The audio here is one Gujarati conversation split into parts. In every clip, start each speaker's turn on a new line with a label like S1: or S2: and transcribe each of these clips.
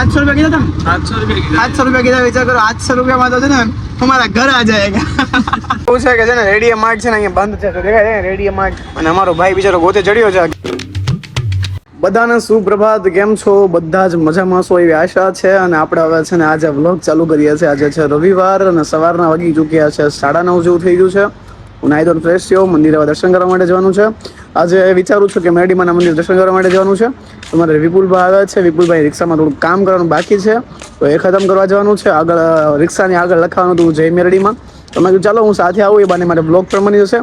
S1: સાતસો રૂપિયા કીધા તમે
S2: સાતસો રૂપિયા
S1: સાતસો રૂપિયા કીધા વિચાર કરો આઠસો રૂપિયામાં તો છે ને તમારા ઘર આ જાયગા એવું છે કે છે ને રેડિયો માર્ટ છે ને અહીંયા બંધ છે તો દેખાય છે રેડિયમ માર્ટ અને અમારો ભાઈ બિચારો ગોતે ચડ્યો છે બધાને સુપ્રભાત કેમ છો? બધા જ મજામાં છો એવી આશા છે અને આપણે હવે છે ને આજે વ્લોગ ચાલુ કરીએ છીએ. આજે છે રવિવાર અને સવારના વાગી ચૂક્યા છે સાડા નવ જેવું થઈ ગયું છે. હું નાઈ ધોઈને ફ્રેશ થયો મંદિરે દર્શન કરવા માટે જવાનું છે. આજે વિચારું છું કે મેરડીમાના મંદિર દર્શન કરવા માટે જવાનું છે. તમારે વિપુલભાઈ આવ્યા છે. વિપુલભાઈ રિક્ષામાં થોડું કામ કરવાનું બાકી છે. તો એ ખતમ કરવા જવાનું છે. આગળ રિક્ષાની આગળ લખાવાનું હતું જય મેરડીમાં. તો મેં ચાલો હું સાથે આવું, એ બાને મારે બ્લોગ પણ બની જશે.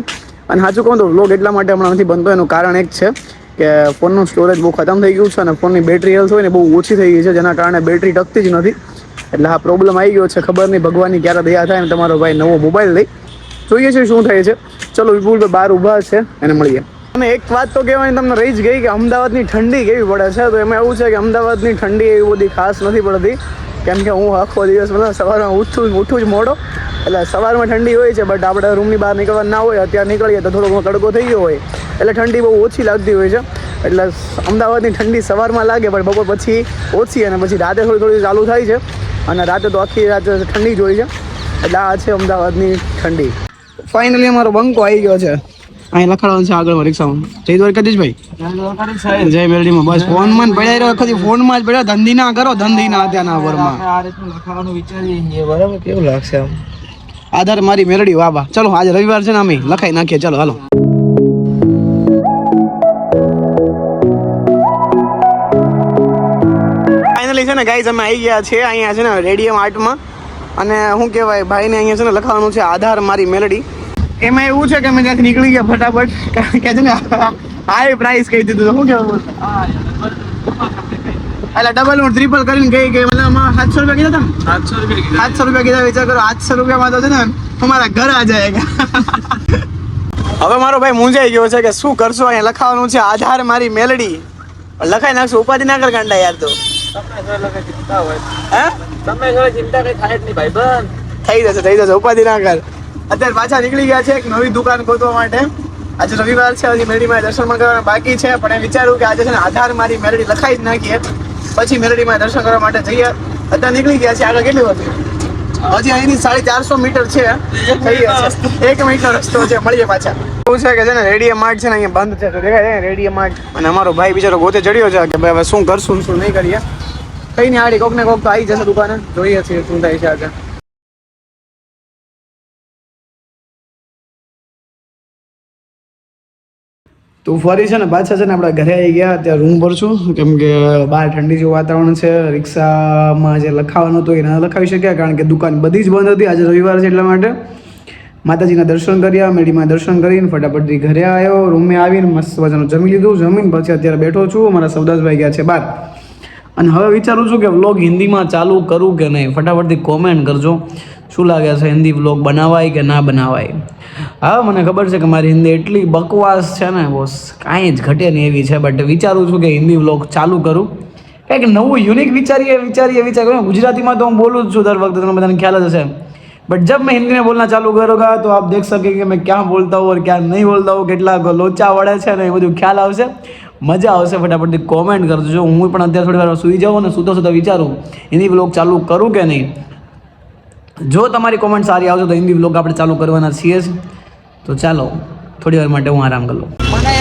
S1: અને સાચું કહું તો બ્લોગ એટલા માટે હમણાં નથી બનતો, એનું કારણ એક છે કે ફોનનું સ્ટોરેજ બહુ ખતમ થઈ ગયું છે અને ફોનની બેટરી હેલ્થ હોય ને બહુ ઓછી થઈ ગઈ છે, જેના કારણે બેટરી ટકતી જ નથી. એટલે આ પ્રોબ્લેમ આવી ગયો છે. ખબર નહીં ભગવાનની ક્યારે દયા થાય ને તમારો ભાઈ નવો મોબાઈલ લઈ. જોઈએ છે, શું થાય છે? ચલો વિપુલભાઈ બહાર ઊભા છે, એને મળીએ. અને એક વાત તો કહેવાની તમને રહી જ ગઈ કે અમદાવાદની ઠંડી કેવી પડે છે? તો એમાં એવું છે કે અમદાવાદની ઠંડી એવી બધી ખાસ નથી પડતી. કેમ કે હું આખો દિવસ મતલબ સવારમાં ઉઠું ઉઠું જ મોડો. એટલે સવારમાં ઠંડી હોય છે બટ આપણે રૂમની બહાર નીકળવા ના હોય, અત્યારે નીકળીએ તો થોડો ઘણો તડકો થઈ ગયો હોય. એટલે ઠંડી બહુ ઓછી લાગતી હોય છે. એટલે અમદાવાદની ઠંડી સવારમાં લાગે, પણ બપોર પછી ઓછી અને પછી રાતે થોડી થોડી ચાલુ થાય છે. અને રાતે તો આખી રાતે ઠંડી જ હોય છે. એટલે આ છે અમદાવાદની ઠંડી. ફાઇનલી અમારો બંકો આવી ગયો છે. અહીં લખાડવાનું છે આગળ પરીક્ષામાં. જય ભાઈ જય મેરડીમાં બસ ફોનમાં માં પડ્યા રહ્યો. ખરી ફોનમાં જ પડ્યા. ધંધી ના કરો ધંધી ના ત્યાંના વરમાં.
S2: આ રીતનું લખાવાનું વિચારીએ બરાબર? કેવું લાગશે આમ?
S1: આધાર મારી મેરડી વાહ ચલો આજે રવિવાર છે ને અમે લખાઈ નાખીએ. ચલો હાલો. ફાઇનલી છે ને ગાઈઝ અમે આવી ગયા છે અહીંયા છે ને રેડિયમ આર્ટમાં. અને શું કહેવાય ભાઈને અહીંયા છે ને લખાવાનું છે આધાર મારી મેલડી. એમાં એવું છે કે અમે ત્યાંથી નીકળી ગયા ફટાફટ. કારણ કે છે ને હાઈ પ્રાઇસ કહી દીધું શું કેવું એટલે ડબલ હું ટ્રિપલ કરીને કહી ગઈ મતલબ આમાં સાતસો રૂપિયા કીધા તમે
S2: સાતસો રૂપિયા કીધા.
S1: આઠસો રૂપિયા કીધા વિચાર કરો આઠસો રૂપિયામાં તો છે ને અમારા ઘર આ જાયગા હવે મારો ભાઈ મૂંઝાઈ ગયો છે કે શું કરશું અહીંયા? લખાવાનું છે આધાર મારી મેલડી. લખાઈ નાખશું ઉપાધિ ના કર ગાંડા યાર તો.
S2: તમે જો ચિંતા હોય?
S1: હે?
S2: તમે ચિંતા કઈ થાય જ નહીં ભાઈ બંધ.
S1: થઈ જશે થઈ જશે ઉપાધિ ના કર. અત્યારે પાછા નીકળી ગયા છે એક નવી દુકાન ખોદવા માટે. આજે રવિવાર છે, હજી મેળડીમાં દર્શન કરવાના બાકી છે, પણ એ વિચાર્યું કે આજે છે ને આધાર મારી મેલડી લખાઈ જ નાખીએ. પછી મેળડીમાં દર્શન કરવા માટે જઈએ. અત્યારે નીકળી ગયા છે, આગળ કેટલું હતું? હજી અહીંની સાડી ચારસો મીટર છે. એક મિનિટનો રસ્તો છે. મળીએ પાછા. એવું છે કે છે ને રેડિયમ માર્ટ છે ને અહીંયા બંધ છે, તો દેખાય છે રેડિયમ માર્ટ. અને અમારો ભાઈ બિચારો ગોતે ચડ્યો છે, કે ભાઈ હવે શું કરશું શું નહીં કરીએ. કઈ નહીં, આડી કોક ને કોક તો આવી જશે દુકાને. જોઈએ છીએ શું થાય છે આગળ. તો ફરી છે ને પાછા છે ને આપણે ઘરે આવી ગયા, ત્યાં રૂમ પર છું. કેમ કે બહાર ઠંડી જેવું વાતાવરણ છે, રિક્ષામાં જે લખાવાનું હતું એ ન લખાવી શક્યા, કારણ કે દુકાન બધી જ બંધ હતી આજે રવિવાર છે એટલા માટે. માતાજીના દર્શન કર્યા, મેડીમાં દર્શન કરીને ફટાફટથી ઘરે આવ્યો રૂમે આવીને મસ્ત મજાનું જમી લીધું. જમીને પછી અત્યારે બેઠો છું, મારા સવદાસભાઈ ગયા છે બહાર. અને હવે વિચારું છું કે વ્લોગ હિન્દીમાં ચાલુ કરું કે નહીં ફટાફટથી કોમેન્ટ કરજો. શું લાગે છે હિન્દી વ્લોગ બનાવાય કે ના બનાવાય હા મને ખબર છે કે મારી હિન્દી એટલી બકવાસ છે ને બોસ કાંઈ જ ઘટે નહીં એવી છે બટ વિચારું છું કે હિન્દી વ્લોગ ચાલુ કરું કંઈક નવું યુનિક વિચારીએ વિચારીએ વિચારીએ ગુજરાતીમાં તો હું બોલું જ છું દર વખતે તમને બધાને ખ્યાલ જ હશે बट जब मैं हिंदी में बोलना चालू करूँगा तो आप देख सकेंगे मैं क्या बोलता हूँ और क्या नहीं बोलता हूँ કેટલા લોચા વળે છે ને એ બધું ખ્યાલ આવશે મજા આવશે ફટાફટથી કોમેન્ટ કરજો હું પણ અત્યારે થોડી વાર સૂઈ જાઉં અને સૂતો સૂતો વિચારું હિન્દી બ્લોગ ચાલુ કરું કે નહીં જો તમારી કોમેન્ટ સારી આવશે તો હિન્દી બ્લોગ આપણે ચાલુ કરવાના છીએ જ. તો ચાલો થોડી વાર માટે હું આરામ કરી લઉં.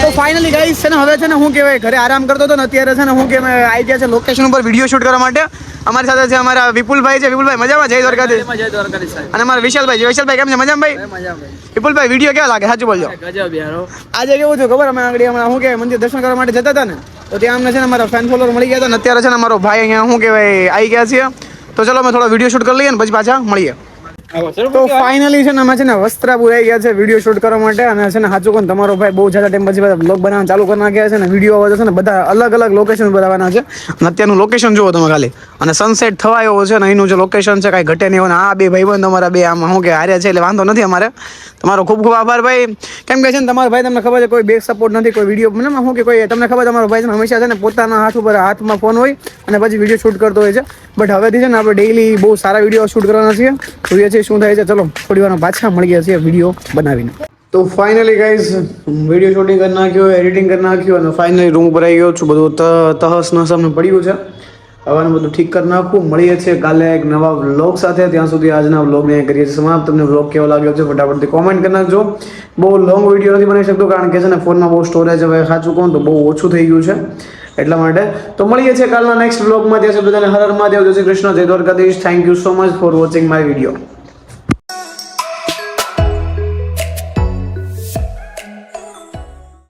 S1: તો ફાઇનલી ગાઈસ છે ને હવે છે ને હું કહેવાય ઘરે આરામ કરતો હતો ને અત્યારે છે ને હું કે આવી ગયા છે લોકેશન ઉપર વીડિયો શૂટ કરવા માટે. અમારી સાથે છે અમારા વિપુલભાઈ છે વિપુલભાઈ મજામાં? જય દ્વારકાધીશ.
S2: જય દ્વારકાધીશ
S1: અને અમારા વિશાલભાઈ છે. વિશાલભાઈ કેમ છે? મજામાં ભાઈ? વિપુલભાઈ વીડિયો કેવા લાગે? સાચું બોલજો. આજે કેવું થયું ખબર? અમે આગળ હમણાં શું કહેવાય મંદિર દર્શન કરવા માટે જતા હતા ને. તો ત્યાં અમને છે ને અમારા ફેન ફોલોવર મળી ગયા હતા ને અત્યારે છે ને અમારો ભાઈ અહીંયા શું કહેવાય આવી ગયા છીએ. તો ચલો અમે થોડો વીડિયો શૂટ કરી લઈએ ને પછી પાછા મળીએ. તો ફાઇનલી છે ને અમે છે ને વસ્ત્રા પુરાઈ ગયા છે વીડિયો શૂટ કરવા માટે. અને છે ને સાચું કોણ તમારો ભાઈ બહુ જ્યાદા ટાઈમ પછી બધા બ્લોગ બનાવવાનું ચાલુ કરી નાખ્યા છે ને વીડિયો આવે છે ને બધા અલગ અલગ લોકેશન બતાવવાના છે. અને અત્યારનું લોકેશન જુઓ તમે ખાલી. અને સનસેટ થવા એવો છે ને અહીંનું જે લોકેશન છે કાંઈ ઘટે નહીં હોય આ બે ભાઈબંધ અમારા બે આમ શું કે હાર્યા છે એટલે વાંધો નથી અમારે. તમારો ખૂબ ખૂબ આભાર ભાઈ. કેમ કે છે ને તમારો ભાઈ તમને ખબર છે કોઈ બેક સપોર્ટ નથી કોઈ વીડિયો મને શું કે કોઈ તમને ખબર તમારો ભાઈ છે હંમેશા છે ને પોતાના હાથ ઉપર હાથમાં ફોન હોય અને પછી વીડિયો શૂટ કરતો હોય છે. બટ હવેથી છે ને આપણે ડેઈલી બહુ સારા વીડિયો શૂટ કરવાના છીએ. જોઈએ છીએ શું થાય છે, ચલો, થોડી વાર પાછા મળી ગયા છે વીડિયો બનાવીને. તો ફાઇનલી ગાઈઝ વીડિયો શૂટિંગ કરી નાખ્યો એડિટિંગ કરી નાખ્યું અને ફાઇનલી રૂમ ઉપર આવી ગયો છું. બધું તહસ નહસ અમને પડ્યું છે. હવાનું બધું ઠીક કરી નાખું. મળીએ છીએ કાલે એક નવા વ્લોગ સાથે. ત્યાં સુધી આજના વ્લોગને કરીએ છીએ સમાપ્ત. તમને વ્લોગ કેવો લાગ્યો છે, ફટાફટથી કોમેન્ટ કરી નાખજો. બહુ લોંગ વીડિયો નથી બનાવી શકતો, કારણ કે છે ને ફોનમાં બહુ સ્ટોરેજ હવે સાચું કહું તો બહુ ઓછું થઈ ગયું છે. એટલા માટે તો મળીએ છીએ કાલના નેક્સ્ટ વ્લોગમાં ત્યાં સુધી બધાને હર હર મહાદેવ. જય શ્રી કૃષ્ણ, જય Dwarkadhish. Thank you so much for watching my video